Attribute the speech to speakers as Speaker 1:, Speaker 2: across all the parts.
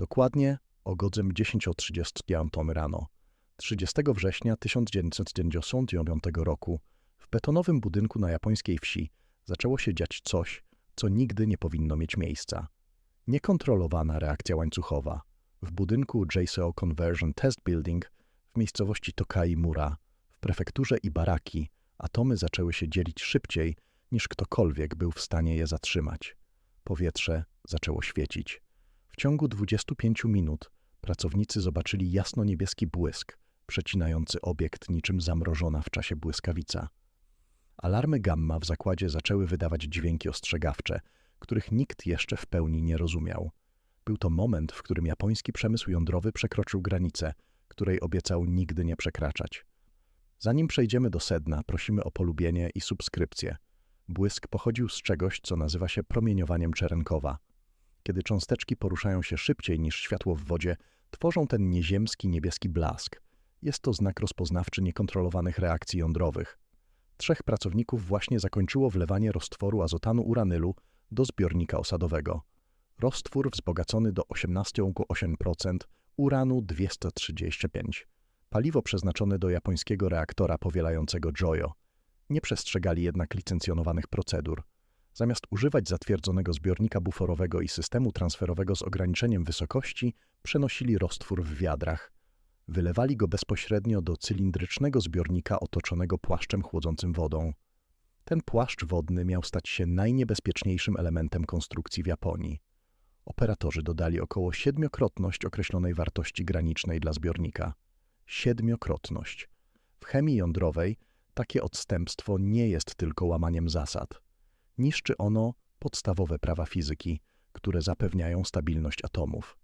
Speaker 1: Dokładnie o godzem 10.30 rano, 30 września 1999 roku, w betonowym budynku na japońskiej wsi zaczęło się dziać coś, co nigdy nie powinno mieć miejsca. Niekontrolowana reakcja łańcuchowa. W budynku JCO Conversion Test Building w miejscowości Tokai Mura, w prefekturze Ibaraki, atomy zaczęły się dzielić szybciej, niż ktokolwiek był w stanie je zatrzymać. Powietrze zaczęło świecić. W ciągu 25 minut pracownicy zobaczyli jasno-niebieski błysk, przecinający obiekt niczym zamrożona w czasie błyskawica. Alarmy gamma w zakładzie zaczęły wydawać dźwięki ostrzegawcze, których nikt jeszcze w pełni nie rozumiał. Był to moment, w którym japoński przemysł jądrowy przekroczył granicę, której obiecał nigdy nie przekraczać. Zanim przejdziemy do sedna, prosimy o polubienie i subskrypcję. Błysk pochodził z czegoś, co nazywa się promieniowaniem Czerenkowa. Kiedy cząsteczki poruszają się szybciej niż światło w wodzie, tworzą ten nieziemski niebieski blask. Jest to znak rozpoznawczy niekontrolowanych reakcji jądrowych. Trzech pracowników właśnie zakończyło wlewanie roztworu azotanu uranylu do zbiornika osadowego. Roztwór wzbogacony do 18,8%, uranu 235. Paliwo przeznaczone do japońskiego reaktora powielającego Joyo. Nie przestrzegali jednak licencjonowanych procedur. Zamiast używać zatwierdzonego zbiornika buforowego i systemu transferowego z ograniczeniem wysokości, przenosili roztwór w wiadrach. Wylewali go bezpośrednio do cylindrycznego zbiornika otoczonego płaszczem chłodzącym wodą. Ten płaszcz wodny miał stać się najniebezpieczniejszym elementem konstrukcji w Japonii. Operatorzy dodali około siedmiokrotność określonej wartości granicznej dla zbiornika. Siedmiokrotność. W chemii jądrowej takie odstępstwo nie jest tylko łamaniem zasad. Niszczy ono podstawowe prawa fizyki, które zapewniają stabilność atomów.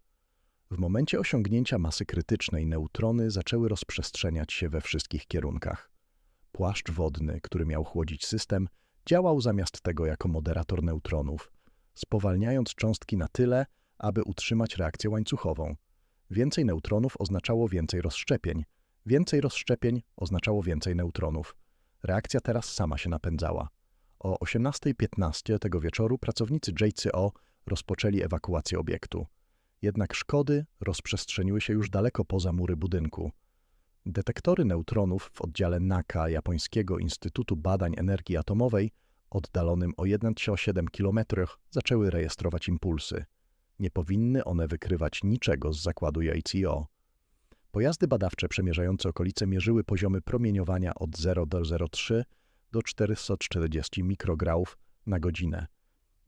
Speaker 1: W momencie osiągnięcia masy krytycznej neutrony zaczęły rozprzestrzeniać się we wszystkich kierunkach. Płaszcz wodny, który miał chłodzić system, działał zamiast tego jako moderator neutronów, spowalniając cząstki na tyle, aby utrzymać reakcję łańcuchową. Więcej neutronów oznaczało więcej rozszczepień, więcej rozszczepień oznaczało więcej neutronów. Reakcja teraz sama się napędzała. O 18.15 tego wieczoru pracownicy JCO rozpoczęli ewakuację obiektu. Jednak szkody rozprzestrzeniły się już daleko poza mury budynku. Detektory neutronów w oddziale NAKA Japońskiego Instytutu Badań Energii Atomowej, oddalonym o 1,7 km, zaczęły rejestrować impulsy. Nie powinny one wykrywać niczego z zakładu JCO. Pojazdy badawcze przemierzające okolice mierzyły poziomy promieniowania od 0 do 0,3 do 440 mikrogramów na godzinę.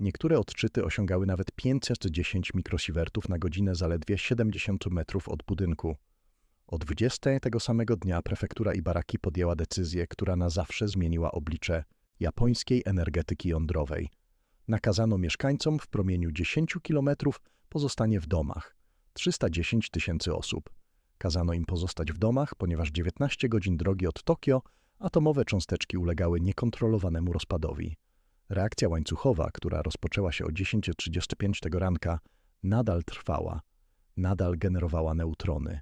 Speaker 1: Niektóre odczyty osiągały nawet 510 mikrosiewertów na godzinę zaledwie 70 metrów od budynku. O 20 tego samego dnia prefektura Ibaraki podjęła decyzję, która na zawsze zmieniła oblicze japońskiej energetyki jądrowej. Nakazano mieszkańcom w promieniu 10 kilometrów pozostanie w domach. 310 tysięcy osób. Kazano im pozostać w domach, ponieważ 19 godzin drogi od Tokio atomowe cząsteczki ulegały niekontrolowanemu rozpadowi. Reakcja łańcuchowa, która rozpoczęła się o 10.35 tego ranka, nadal trwała, nadal generowała neutrony,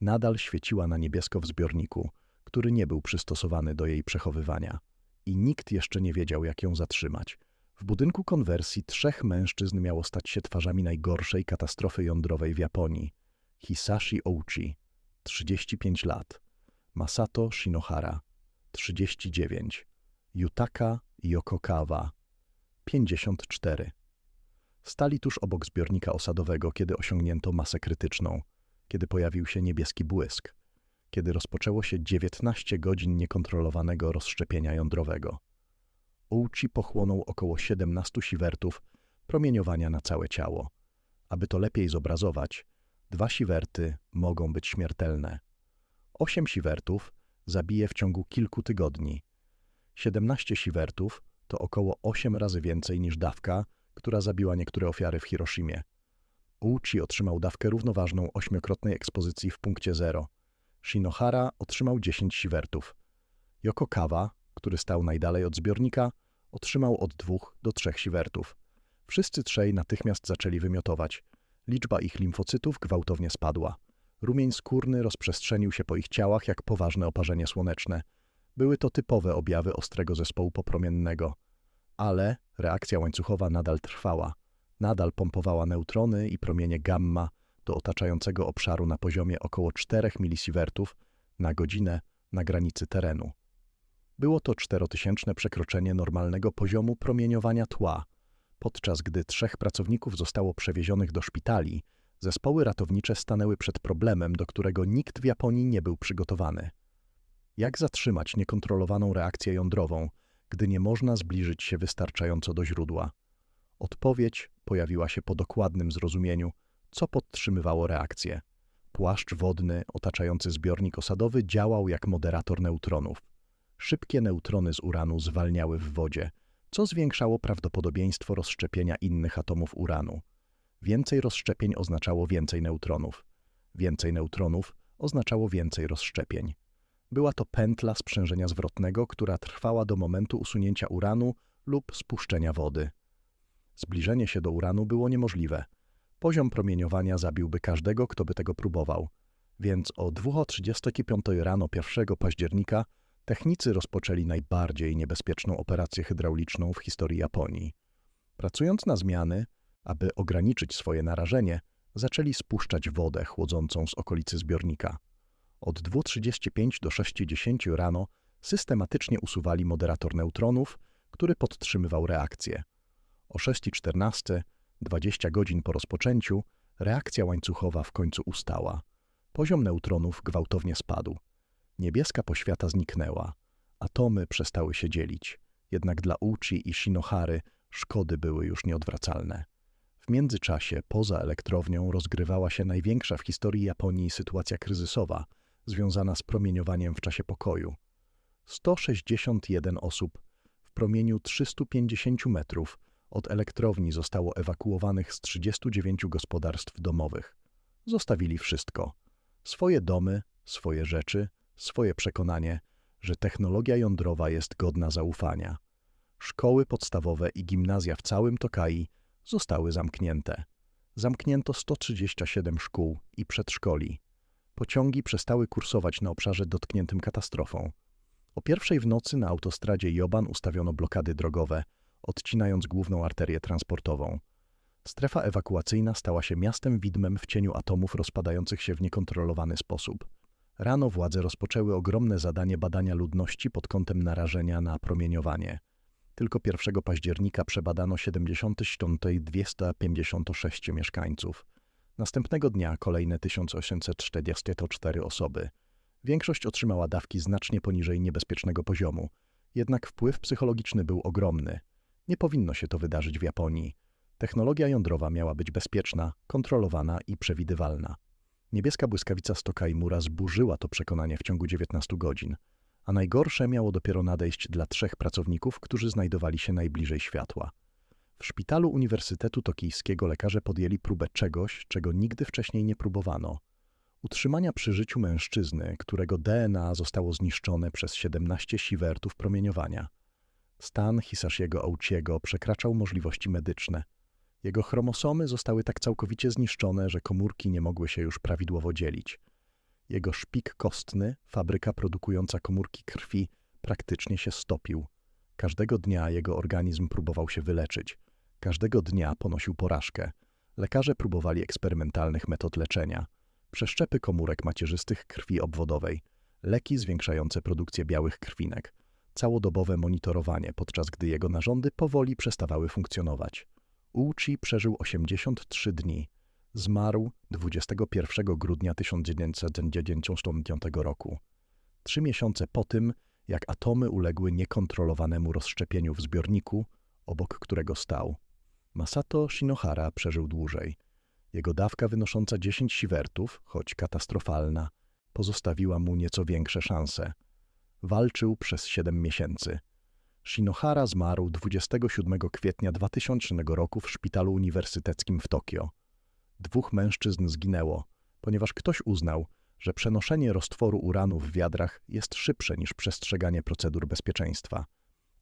Speaker 1: nadal świeciła na niebiesko w zbiorniku, który nie był przystosowany do jej przechowywania. I nikt jeszcze nie wiedział, jak ją zatrzymać. W budynku konwersji trzech mężczyzn miało stać się twarzami najgorszej katastrofy jądrowej w Japonii. Hisashi Ouchi, 35 lat, Masato Shinohara, 39, Yutaka Yokokawa, 54. Stali tuż obok zbiornika osadowego, kiedy osiągnięto masę krytyczną, kiedy pojawił się niebieski błysk, kiedy rozpoczęło się 19 godzin niekontrolowanego rozszczepienia jądrowego. Ouchi pochłonął około 17 siwertów promieniowania na całe ciało. Aby to lepiej zobrazować, dwa siwerty mogą być śmiertelne. Osiem siwertów zabije w ciągu kilku tygodni. 17 siwertów to około 8 razy więcej niż dawka, która zabiła niektóre ofiary w Hiroshimie. Uchi otrzymał dawkę równoważną ośmiokrotnej ekspozycji w punkcie zero. Shinohara otrzymał 10 siwertów. Yokokawa, który stał najdalej od zbiornika, otrzymał od dwóch do trzech siwertów. Wszyscy trzej natychmiast zaczęli wymiotować. Liczba ich limfocytów gwałtownie spadła. Rumień skórny rozprzestrzenił się po ich ciałach jak poważne oparzenie słoneczne. Były to typowe objawy ostrego zespołu popromiennego. Ale reakcja łańcuchowa nadal trwała. Nadal pompowała neutrony i promienie gamma, do otaczającego obszaru na poziomie około 4 milisiewertów na godzinę na granicy terenu. Było to czterotysięczne przekroczenie normalnego poziomu promieniowania tła. Podczas gdy trzech pracowników zostało przewiezionych do szpitali, zespoły ratownicze stanęły przed problemem, do którego nikt w Japonii nie był przygotowany. Jak zatrzymać niekontrolowaną reakcję jądrową, gdy nie można zbliżyć się wystarczająco do źródła? Odpowiedź pojawiła się po dokładnym zrozumieniu, co podtrzymywało reakcję. Płaszcz wodny otaczający zbiornik osadowy działał jak moderator neutronów. Szybkie neutrony z uranu zwalniały w wodzie, co zwiększało prawdopodobieństwo rozszczepienia innych atomów uranu. Więcej rozszczepień oznaczało więcej neutronów. Więcej neutronów oznaczało więcej rozszczepień. Była to pętla sprzężenia zwrotnego, która trwała do momentu usunięcia uranu lub spuszczenia wody. Zbliżenie się do uranu było niemożliwe. Poziom promieniowania zabiłby każdego, kto by tego próbował. Więc o 2.35 rano 1 października technicy rozpoczęli najbardziej niebezpieczną operację hydrauliczną w historii Japonii. Pracując na zmiany, aby ograniczyć swoje narażenie, zaczęli spuszczać wodę chłodzącą z okolicy zbiornika. Od 2.35 do 6.10 rano systematycznie usuwali moderator neutronów, który podtrzymywał reakcję. O 6.14, 20 godzin po rozpoczęciu, reakcja łańcuchowa w końcu ustała. Poziom neutronów gwałtownie spadł. Niebieska poświata zniknęła. Atomy przestały się dzielić. Jednak dla Uchi i Shinohary szkody były już nieodwracalne. W międzyczasie poza elektrownią rozgrywała się największa w historii Japonii sytuacja kryzysowa, związana z promieniowaniem w czasie pokoju. 161 osób w promieniu 350 metrów od elektrowni zostało ewakuowanych z 39 gospodarstw domowych. Zostawili wszystko: swoje domy, swoje rzeczy, swoje przekonanie, że technologia jądrowa jest godna zaufania. Szkoły podstawowe i gimnazja w całym Tokai zostały zamknięte. Zamknięto 137 szkół i przedszkoli. Pociągi przestały kursować na obszarze dotkniętym katastrofą. O pierwszej w nocy na autostradzie Joban ustawiono blokady drogowe, odcinając główną arterię transportową. Strefa ewakuacyjna stała się miastem widmem w cieniu atomów rozpadających się w niekontrolowany sposób. Rano władze rozpoczęły ogromne zadanie badania ludności pod kątem narażenia na promieniowanie. Tylko 1 października przebadano 70 i 256 mieszkańców. Następnego dnia kolejne 1844 osoby. Większość otrzymała dawki znacznie poniżej niebezpiecznego poziomu, jednak wpływ psychologiczny był ogromny. Nie powinno się to wydarzyć w Japonii. Technologia jądrowa miała być bezpieczna, kontrolowana i przewidywalna. Niebieska błyskawica Stokaimura zburzyła to przekonanie w ciągu 19 godzin, a najgorsze miało dopiero nadejść dla trzech pracowników, którzy znajdowali się najbliżej światła. W szpitalu Uniwersytetu Tokijskiego lekarze podjęli próbę czegoś, czego nigdy wcześniej nie próbowano. Utrzymania przy życiu mężczyzny, którego DNA zostało zniszczone przez 17 siwertów promieniowania. Stan Hisashiego Ouchiego przekraczał możliwości medyczne. Jego chromosomy zostały tak całkowicie zniszczone, że komórki nie mogły się już prawidłowo dzielić. Jego szpik kostny, fabryka produkująca komórki krwi, praktycznie się stopił. Każdego dnia jego organizm próbował się wyleczyć. Każdego dnia ponosił porażkę. Lekarze próbowali eksperymentalnych metod leczenia. Przeszczepy komórek macierzystych krwi obwodowej, leki zwiększające produkcję białych krwinek, całodobowe monitorowanie, podczas gdy jego narządy powoli przestawały funkcjonować. Uchi przeżył 83 dni. Zmarł 21 grudnia 1995 roku. Trzy miesiące po tym, jak atomy uległy niekontrolowanemu rozszczepieniu w zbiorniku, obok którego stał. Masato Shinohara przeżył dłużej. Jego dawka wynosząca 10 siwertów, choć katastrofalna, pozostawiła mu nieco większe szanse. Walczył przez 7 miesięcy. Shinohara zmarł 27 kwietnia 2000 roku w szpitalu uniwersyteckim w Tokio. Dwóch mężczyzn zginęło, ponieważ ktoś uznał, że przenoszenie roztworu uranu w wiadrach jest szybsze niż przestrzeganie procedur bezpieczeństwa.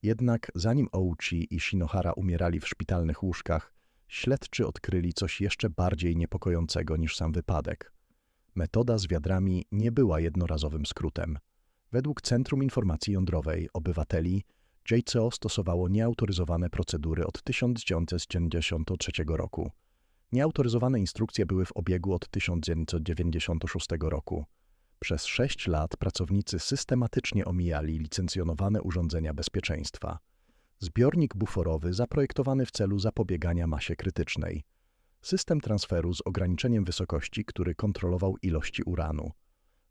Speaker 1: Jednak zanim Ouchi i Shinohara umierali w szpitalnych łóżkach, śledczy odkryli coś jeszcze bardziej niepokojącego niż sam wypadek. Metoda z wiadrami nie była jednorazowym skrótem. Według Centrum Informacji Jądrowej Obywateli JCO stosowało nieautoryzowane procedury od 1993 roku. Nieautoryzowane instrukcje były w obiegu od 1996 roku. Przez sześć lat pracownicy systematycznie omijali licencjonowane urządzenia bezpieczeństwa. Zbiornik buforowy zaprojektowany w celu zapobiegania masie krytycznej. System transferu z ograniczeniem wysokości, który kontrolował ilości uranu.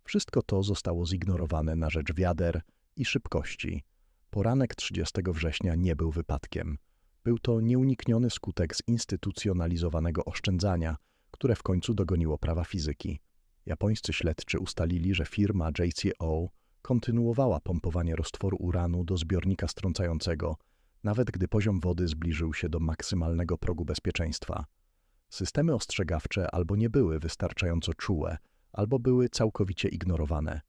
Speaker 1: Wszystko to zostało zignorowane na rzecz wiader i szybkości. Poranek 30 września nie był wypadkiem. Był to nieunikniony skutek zinstytucjonalizowanego oszczędzania, które w końcu dogoniło prawa fizyki. Japońscy śledczy ustalili, że firma JCO kontynuowała pompowanie roztworu uranu do zbiornika strącającego, nawet gdy poziom wody zbliżył się do maksymalnego progu bezpieczeństwa. Systemy ostrzegawcze albo nie były wystarczająco czułe, albo były całkowicie ignorowane.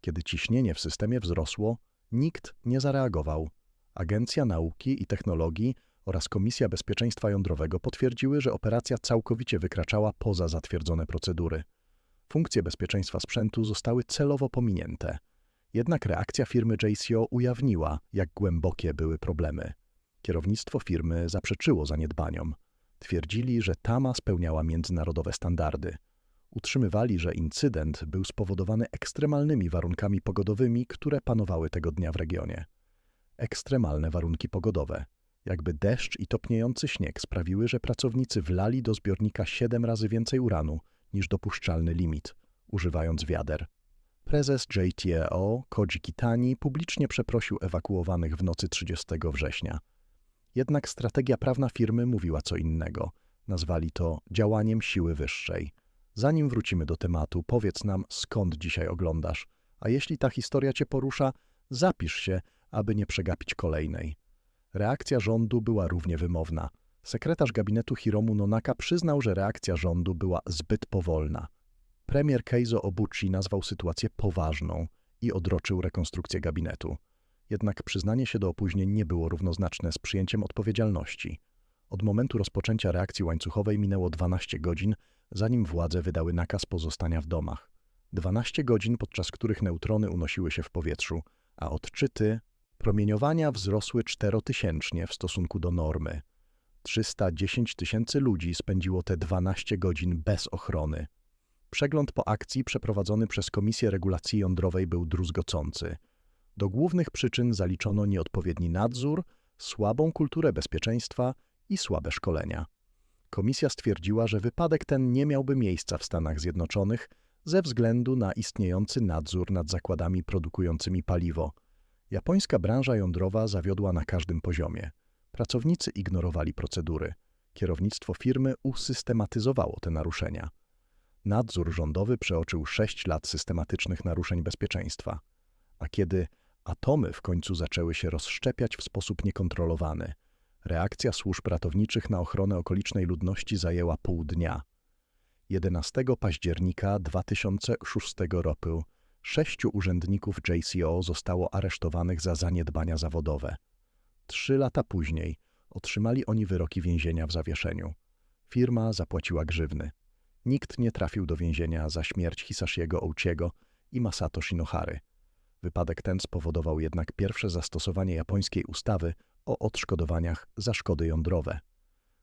Speaker 1: Kiedy ciśnienie w systemie wzrosło, nikt nie zareagował. Agencja Nauki i Technologii oraz Komisja Bezpieczeństwa Jądrowego potwierdziły, że operacja całkowicie wykraczała poza zatwierdzone procedury. Funkcje bezpieczeństwa sprzętu zostały celowo pominięte. Jednak reakcja firmy JCO ujawniła, jak głębokie były problemy. Kierownictwo firmy zaprzeczyło zaniedbaniom. Twierdzili, że Tama spełniała międzynarodowe standardy. Utrzymywali, że incydent był spowodowany ekstremalnymi warunkami pogodowymi, które panowały tego dnia w regionie. Ekstremalne warunki pogodowe, jakby deszcz i topniejący śnieg sprawiły, że pracownicy wlali do zbiornika siedem razy więcej uranu niż dopuszczalny limit, używając wiader. Prezes JTO Koji Kitani publicznie przeprosił ewakuowanych w nocy 30 września. Jednak strategia prawna firmy mówiła co innego. Nazwali to działaniem siły wyższej. Zanim wrócimy do tematu, powiedz nam, skąd dzisiaj oglądasz, a jeśli ta historia cię porusza, zapisz się, aby nie przegapić kolejnej. Reakcja rządu była równie wymowna. Sekretarz gabinetu Hiromu Nonaka przyznał, że reakcja rządu była zbyt powolna. Premier Keizo Obuchi nazwał sytuację poważną i odroczył rekonstrukcję gabinetu. Jednak przyznanie się do opóźnień nie było równoznaczne z przyjęciem odpowiedzialności. Od momentu rozpoczęcia reakcji łańcuchowej minęło 12 godzin, zanim władze wydały nakaz pozostania w domach. 12 godzin, podczas których neutrony unosiły się w powietrzu, a odczyty promieniowania wzrosły czterotysięcznie w stosunku do normy. 310 tysięcy ludzi spędziło te 12 godzin bez ochrony. Przegląd po akcji przeprowadzony przez Komisję Regulacji Jądrowej był druzgocący. Do głównych przyczyn zaliczono nieodpowiedni nadzór, słabą kulturę bezpieczeństwa i słabe szkolenia. Komisja stwierdziła, że wypadek ten nie miałby miejsca w Stanach Zjednoczonych ze względu na istniejący nadzór nad zakładami produkującymi paliwo. Japońska branża jądrowa zawiodła na każdym poziomie. Pracownicy ignorowali procedury. Kierownictwo firmy usystematyzowało te naruszenia. Nadzór rządowy przeoczył sześć lat systematycznych naruszeń bezpieczeństwa. A kiedy atomy w końcu zaczęły się rozszczepiać w sposób niekontrolowany, reakcja służb ratowniczych na ochronę okolicznej ludności zajęła pół dnia. 11 października 2006 roku sześciu urzędników JCO zostało aresztowanych za zaniedbania zawodowe. Trzy lata później otrzymali oni wyroki więzienia w zawieszeniu. Firma zapłaciła grzywny. Nikt nie trafił do więzienia za śmierć Hisashiego Ouchiego i Masato Shinohary. Wypadek ten spowodował jednak pierwsze zastosowanie japońskiej ustawy o odszkodowaniach za szkody jądrowe.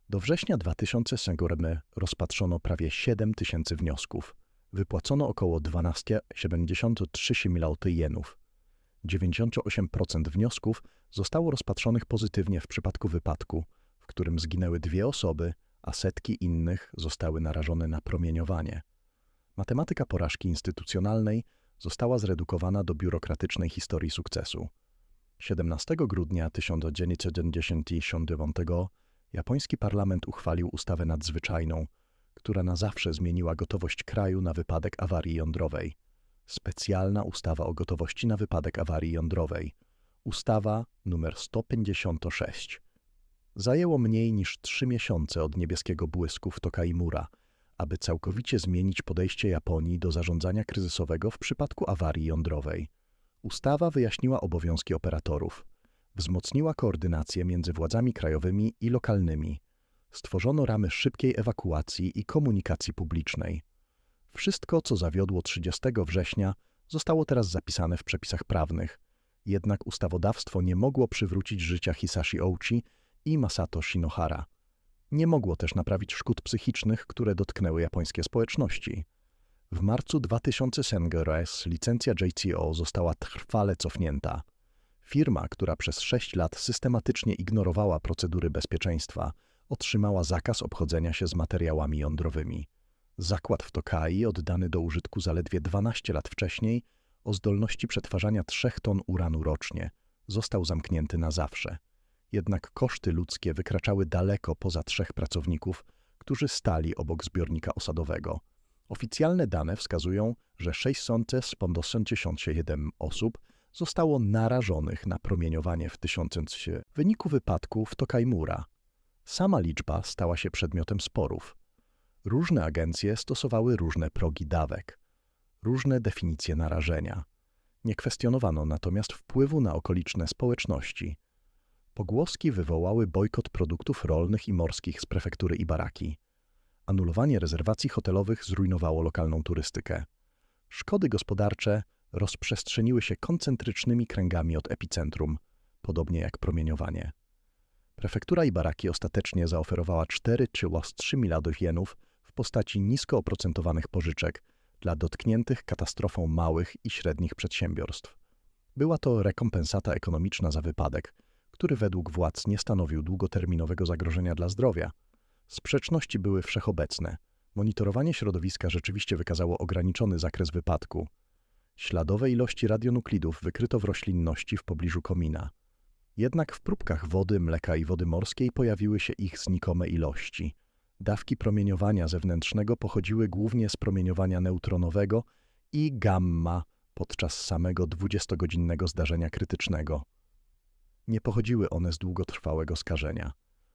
Speaker 1: Do września 2000 Sengoremy rozpatrzono prawie 7 tysięcy wniosków. Wypłacono około 12,73 milioty jenów. 98% wniosków zostało rozpatrzonych pozytywnie w przypadku wypadku, w którym zginęły dwie osoby, a setki innych zostały narażone na promieniowanie. Matematyka porażki instytucjonalnej została zredukowana do biurokratycznej historii sukcesu. 17 grudnia 1999 japoński parlament uchwalił ustawę nadzwyczajną, która na zawsze zmieniła gotowość kraju na wypadek awarii jądrowej. Specjalna ustawa o gotowości na wypadek awarii jądrowej. Ustawa numer 156. Zajęło mniej niż trzy miesiące od niebieskiego błysku w Tokaimura, aby całkowicie zmienić podejście Japonii do zarządzania kryzysowego w przypadku awarii jądrowej. Ustawa wyjaśniła obowiązki operatorów, wzmocniła koordynację między władzami krajowymi i lokalnymi, stworzono ramy szybkiej ewakuacji i komunikacji publicznej. Wszystko, co zawiodło 30 września, zostało teraz zapisane w przepisach prawnych. Jednak ustawodawstwo nie mogło przywrócić życia Hisashi Ouchi i Masato Shinohara. Nie mogło też naprawić szkód psychicznych, które dotknęły japońskie społeczności. W marcu 2000 Sengeres licencja JCO została trwale cofnięta. Firma, która przez sześć lat systematycznie ignorowała procedury bezpieczeństwa, otrzymała zakaz obchodzenia się z materiałami jądrowymi. Zakład w Tokai, oddany do użytku zaledwie 12 lat wcześniej, o zdolności przetwarzania 3 ton uranu rocznie, został zamknięty na zawsze. Jednak koszty ludzkie wykraczały daleko poza trzech pracowników, którzy stali obok zbiornika osadowego. Oficjalne dane wskazują, że 681 osób zostało narażonych na promieniowanie w tysiące w wyniku wypadku w Tokaimura. Sama liczba stała się przedmiotem sporów. Różne agencje stosowały różne progi dawek, różne definicje narażenia. Nie kwestionowano natomiast wpływu na okoliczne społeczności. Pogłoski wywołały bojkot produktów rolnych i morskich z prefektury Ibaraki. Anulowanie rezerwacji hotelowych zrujnowało lokalną turystykę. Szkody gospodarcze rozprzestrzeniły się koncentrycznymi kręgami od epicentrum, podobnie jak promieniowanie. Prefektura Ibaraki ostatecznie zaoferowała 4 czy 3 miliardów jenów w postaci nisko oprocentowanych pożyczek dla dotkniętych katastrofą małych i średnich przedsiębiorstw. Była to rekompensata ekonomiczna za wypadek, który według władz nie stanowił długoterminowego zagrożenia dla zdrowia. Sprzeczności były wszechobecne. Monitorowanie środowiska rzeczywiście wykazało ograniczony zakres wypadku. Śladowe ilości radionuklidów wykryto w roślinności w pobliżu komina. Jednak w próbkach wody, mleka i wody morskiej pojawiły się ich znikome ilości. Dawki promieniowania zewnętrznego pochodziły głównie z promieniowania neutronowego i gamma podczas samego 20-godzinnego zdarzenia krytycznego. Nie pochodziły one z długotrwałego skażenia.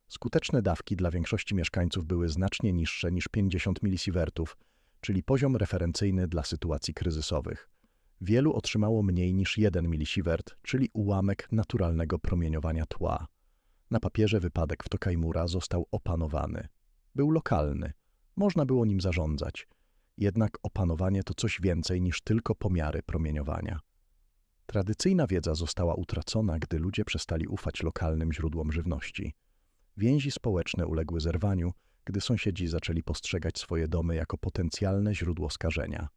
Speaker 1: Skuteczne dawki dla większości mieszkańców były znacznie niższe niż 50 milisiewertów, czyli poziom referencyjny dla sytuacji kryzysowych. Wielu otrzymało mniej niż 1 milisiewert, czyli ułamek naturalnego promieniowania tła. Na papierze wypadek w Tokaimura został opanowany. Był lokalny, można było nim zarządzać. Jednak opanowanie to coś więcej niż tylko pomiary promieniowania. Tradycyjna wiedza została utracona, gdy ludzie przestali ufać lokalnym źródłom żywności. Więzi społeczne uległy zerwaniu, gdy sąsiedzi zaczęli postrzegać swoje domy jako potencjalne źródło skażenia.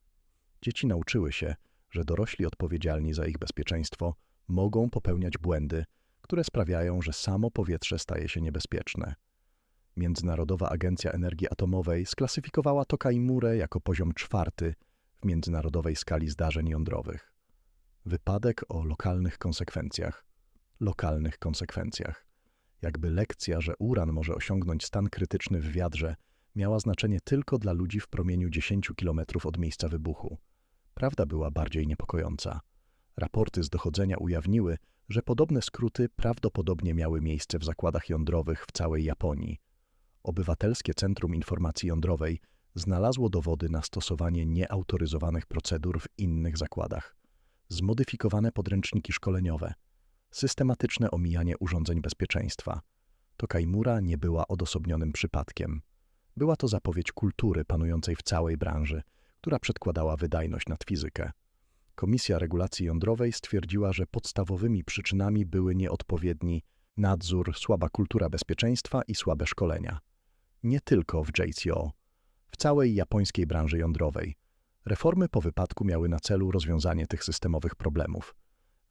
Speaker 1: Dzieci nauczyły się, że dorośli odpowiedzialni za ich bezpieczeństwo mogą popełniać błędy, które sprawiają, że samo powietrze staje się niebezpieczne. Międzynarodowa Agencja Energii Atomowej sklasyfikowała Tokaimurę jako poziom czwarty w międzynarodowej skali zdarzeń jądrowych. Wypadek o lokalnych konsekwencjach. Lokalnych konsekwencjach. Jakby lekcja, że uran może osiągnąć stan krytyczny w wiadrze, miała znaczenie tylko dla ludzi w promieniu 10 km od miejsca wybuchu. Prawda była bardziej niepokojąca. Raporty z dochodzenia ujawniły, że podobne skróty prawdopodobnie miały miejsce w zakładach jądrowych w całej Japonii. Obywatelskie Centrum Informacji Jądrowej znalazło dowody na stosowanie nieautoryzowanych procedur w innych zakładach. Zmodyfikowane podręczniki szkoleniowe, systematyczne omijanie urządzeń bezpieczeństwa. To Kaimura nie była odosobnionym przypadkiem. Była to zapowiedź kultury panującej w całej branży – która przedkładała wydajność nad fizykę. Komisja Regulacji Jądrowej stwierdziła, że podstawowymi przyczynami były nieodpowiedni nadzór, słaba kultura bezpieczeństwa i słabe szkolenia. Nie tylko w JCO, w całej japońskiej branży jądrowej. Reformy po wypadku miały na celu rozwiązanie tych systemowych problemów.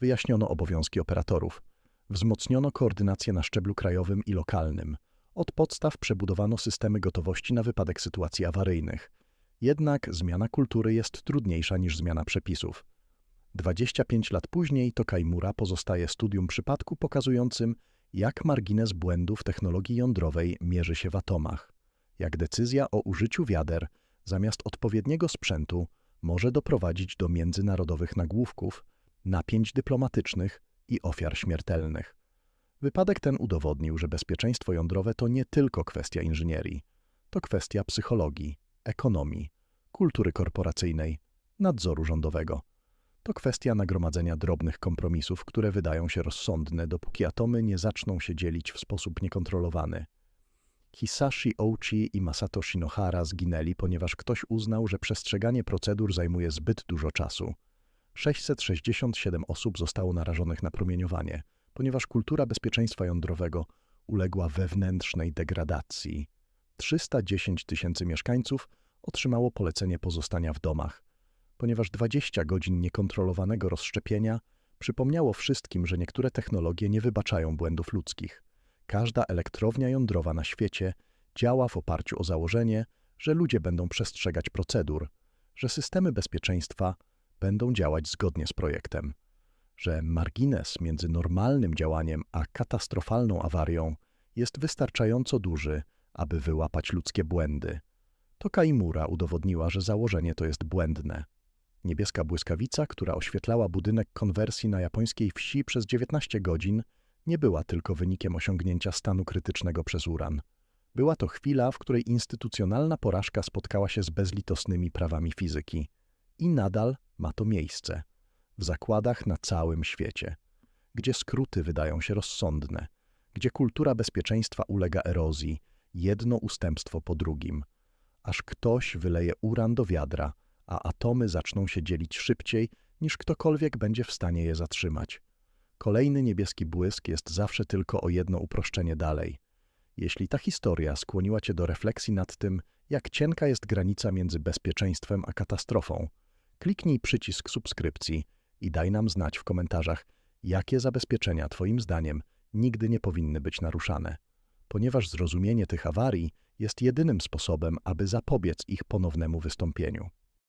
Speaker 1: Wyjaśniono obowiązki operatorów, wzmocniono koordynację na szczeblu krajowym i lokalnym. Od podstaw przebudowano systemy gotowości na wypadek sytuacji awaryjnych – jednak zmiana kultury jest trudniejsza niż zmiana przepisów. 25 lat później to Kaimura pozostaje studium przypadku pokazującym, jak margines błędów technologii jądrowej mierzy się w atomach, jak decyzja o użyciu wiader zamiast odpowiedniego sprzętu może doprowadzić do międzynarodowych nagłówków, napięć dyplomatycznych i ofiar śmiertelnych. Wypadek ten udowodnił, że bezpieczeństwo jądrowe to nie tylko kwestia inżynierii, to kwestia psychologii, ekonomii, kultury korporacyjnej, nadzoru rządowego. To kwestia nagromadzenia drobnych kompromisów, które wydają się rozsądne, dopóki atomy nie zaczną się dzielić w sposób niekontrolowany. Hisashi Ouchi i Masato Shinohara zginęli, ponieważ ktoś uznał, że przestrzeganie procedur zajmuje zbyt dużo czasu. 667 osób zostało narażonych na promieniowanie, ponieważ kultura bezpieczeństwa jądrowego uległa wewnętrznej degradacji. 310 tysięcy mieszkańców otrzymało polecenie pozostania w domach, ponieważ 20 godzin niekontrolowanego rozszczepienia przypomniało wszystkim, że niektóre technologie nie wybaczają błędów ludzkich. Każda elektrownia jądrowa na świecie działa w oparciu o założenie, że ludzie będą przestrzegać procedur, że systemy bezpieczeństwa będą działać zgodnie z projektem, że margines między normalnym działaniem a katastrofalną awarią jest wystarczająco duży, aby wyłapać ludzkie błędy. To Kaimura udowodniła, że założenie to jest błędne. Niebieska błyskawica, która oświetlała budynek konwersji na japońskiej wsi przez 19 godzin, nie była tylko wynikiem osiągnięcia stanu krytycznego przez uran. Była to chwila, w której instytucjonalna porażka spotkała się z bezlitosnymi prawami fizyki. I nadal ma to miejsce. W zakładach na całym świecie. Gdzie skróty wydają się rozsądne. Gdzie kultura bezpieczeństwa ulega erozji, jedno ustępstwo po drugim. Aż ktoś wyleje uran do wiadra, a atomy zaczną się dzielić szybciej, niż ktokolwiek będzie w stanie je zatrzymać. Kolejny niebieski błysk jest zawsze tylko o jedno uproszczenie dalej. Jeśli ta historia skłoniła cię do refleksji nad tym, jak cienka jest granica między bezpieczeństwem a katastrofą, kliknij przycisk subskrypcji i daj nam znać w komentarzach, jakie zabezpieczenia Twoim zdaniem nigdy nie powinny być naruszane, ponieważ zrozumienie tych awarii jest jedynym sposobem, aby zapobiec ich ponownemu wystąpieniu.